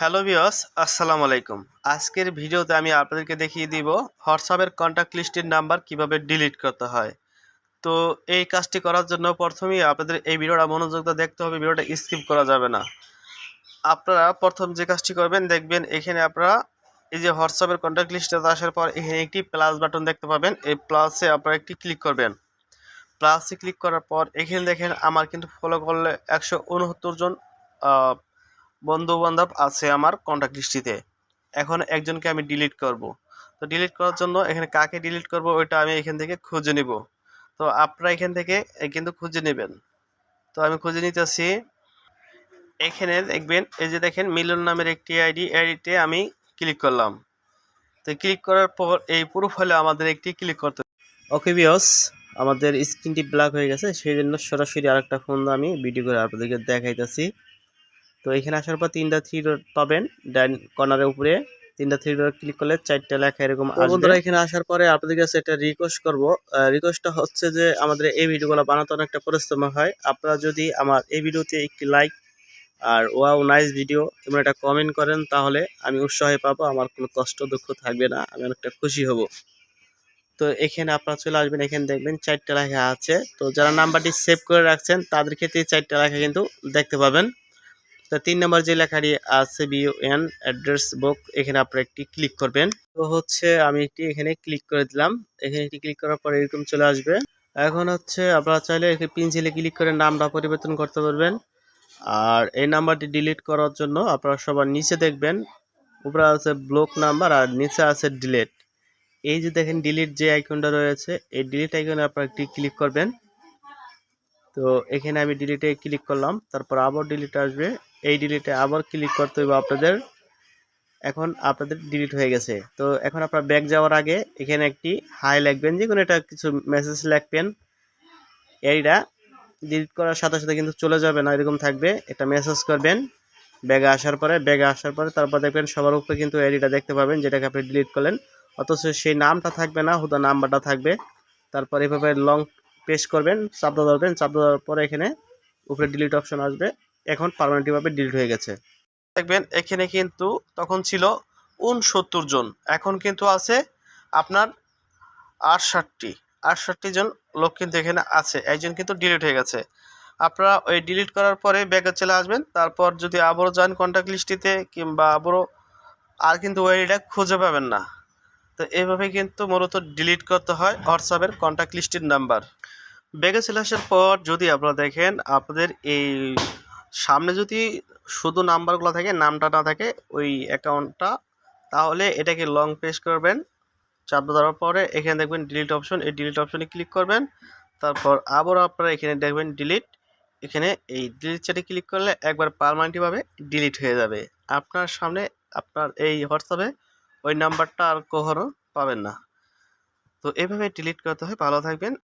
Hello বিয়স আসসালামু আলাইকুম। আজকের ভিডিওতে আমি আপনাদেরকে দেখিয়ে দিব হোয়াটসঅ্যাপের কন্ট্যাক্ট লিস্টের নাম্বার কীভাবে ডিলিট করতে হয়। তো এই কাজটি করার জন্য প্রথমেই আপনাদের এই ভিডিওটা মনোযোগটা দেখতে হবে, ভিডিওটা স্কিপ করা যাবে না। আপনারা প্রথম যে কাজটি করবেন, দেখবেন এখানে আপনারা এই যে হোয়াটসঅ্যাপের কন্ট্যাক্ট লিস্টে আসার পর এখানে একটি প্লাস বাটন দেখতে পাবেন। এই প্লাসে আপনারা একটি ক্লিক করবেন। প্লাসে ক্লিক করার পর এখানে দেখেন, আমার কিন্তু ফলো করলে একশো উনসত্তর জন আহ, বন্ধু বান্ধব আছে আমার কন্ট্যাক্ট লিস্টিতে এখন একজনকে আমি ডিলিট করব। তো ডিলিট করার জন্য এখানে কাকে ডিলিট করব ওইটা আমি এখান থেকে খুঁজে নিব। তো আপনারা এখান থেকে কিন্তু খুঁজে নেবেন। তো আমি খুঁজে নিতেছি। এখানে দেখবেন এই যে দেখেন মিলন নামের একটি আইডি আইডিতে আমি ক্লিক করলাম। তো ক্লিক করার পর এই প্রোফাইলে আমাদের একটি ক্লিক করতে। ওকে বিয়স আমাদের স্ক্রিনটি ব্ল্যাক হয়ে গেছে সেই জন্য সরাসরি আরেকটা ফোন আমি ভিডিও করে আপনাদেরকে দেখাইতেছি। তো এখানে আসার পর তিনটা থ্রি ডট পাবেন ডান কর্নারের উপরে তিনটা থ্রি ডট ক্লিক করলে চারটা লেখা এরকম বন্ধুরা এখানে আসার পরে আপনাদের কাছে একটা রিকোয়েস্ট করব। রিকোয়েস্টটা হচ্ছে যে আমাদের এই ভিডিওগুলো বানাতে অনেকটা পরিশ্রম হয়। আপনারা যদি আমার এই ভিডিওতে একটি লাইক আর ওয়াও নাইস ভিডিও এবং একটা কমেন্ট করেন তাহলে আমি উৎসাহে পাবো। আমার কোনো কষ্ট দুঃখ থাকবে না আমি অনেকটা খুশি হব। তো এখানে আপনারা চলে আসবেন এখানে দেখবেন চারটা লেখা আছে। তো যারা নাম্বারটি সেভ করে রাখছেন তাদের ক্ষেত্রে চারটা লেখা কিন্তু দেখতে পাবেন। তো তিন নম্বর যে লেখাটি আছে বিওএন অ্যাড্রেস বুক এখানে আপনারা একটি ক্লিক করবেন। তো হচ্ছে আমি একটি এখানে ক্লিক করে দিলাম। এখানে একটি ক্লিক করার পর এরকম চলে আসবে। এখন হচ্ছে আপনারা চাইলে এখানে পেন্সিলে ক্লিক করে নামটা পরিবর্তন করতে পারবেন। আর এই নাম্বারটি ডিলিট করার জন্য আপনারা সবার নিচে দেখবেন, উপরে আছে ব্লক নাম্বার আর নিচে আছে ডিলিট এই যে দেখেন ডিলিট যে আইকনটা রয়েছে, এই ডিলিট আইকনে আপনারা একটি ক্লিক করবেন। তো এখানে আমি ডিলিটে ক্লিক করলাম, তারপর আবার ডিলিট আসবে। এই ডিলিটে আবার ক্লিক করতে হবে আপনাদের। এখন আপনাদের ডিলিট হয়ে গেছে। তো এখন আপনার ব্যাক যাওয়ার আগে এখানে একটি হাই লিখবেন যে কোনো একটা কিছু মেসেজ লিখবেন। এইটা ডিলিট করার সাথে সাথে কিন্তু চলে যাবে না, এরকম থাকবে। এটা মেসেজ করবেন ব্যাগে আসার পরে ব্যাগে আসার পরে তারপর দেখবেন সবার উপরে কিন্তু এডিটা দেখতে পাবেন, যেটাকে আপনি ডিলিট করলেন। অথচ সেই নামটা থাকবে না, হুদা নাম্বারটা থাকবে। তারপর এভাবে লং পেশ করবেন চাপটা ধরবেন চাপটা ধরার পরে এখানে উপরে ডিলিট অপশন আসবে। এখন পারমানেন্টভাবে ডিলিট হয়ে গেছে। দেখবেন, এখানে কিন্তু তখন ছিল উনসত্তর জন, এখন কিন্তু আছে আপনার আটষট্টি। আটষট্টি জন লোক কিন্তু এখানে আছে, একজন কিন্তু ডিলিট হয়ে গেছে। আপনারা ওই ডিলিট করার পরে ব্যাগে চলে আসবেন, তারপর যদি আবারও যান কন্ট্যাক্ট লিস্টিতে কিংবা আবারও আর কিন্তু ওইটা খুঁজে পাবেন না। তো এইভাবে কিন্তু মূলত ডিলিট করতে হয় হোয়াটসঅ্যাপের কন্ট্যাক্ট লিস্টের নাম্বার ব্যাগে চলে আসার পর যদি আপনারা দেখেন, আপনাদের এই সামনে যদি শুধু নাম্বারগুলো থাকে, নামটা না থাকে, ওই অ্যাকাউন্টটা, তাহলে এটাকে লং প্রেস করবেন। চাপ দেওয়ার পরে এখানে দেখবেন ডিলিট অপশন এই ডিলিট অপশনে ক্লিক করবেন। তারপর আবার আপনারা এখানে দেখবেন ডিলিট এখানে এই ডিলিট চ্যাটে ক্লিক করলে একবার পারমানেন্টভাবে ডিলিট হয়ে যাবে। আপনার সামনে, আপনার এই হোয়াটসঅ্যাপে ওই নাম্বারটা আর কখনো পাবেন না। তো এভাবে ডিলিট করতে হয়। ভালো থাকবেন।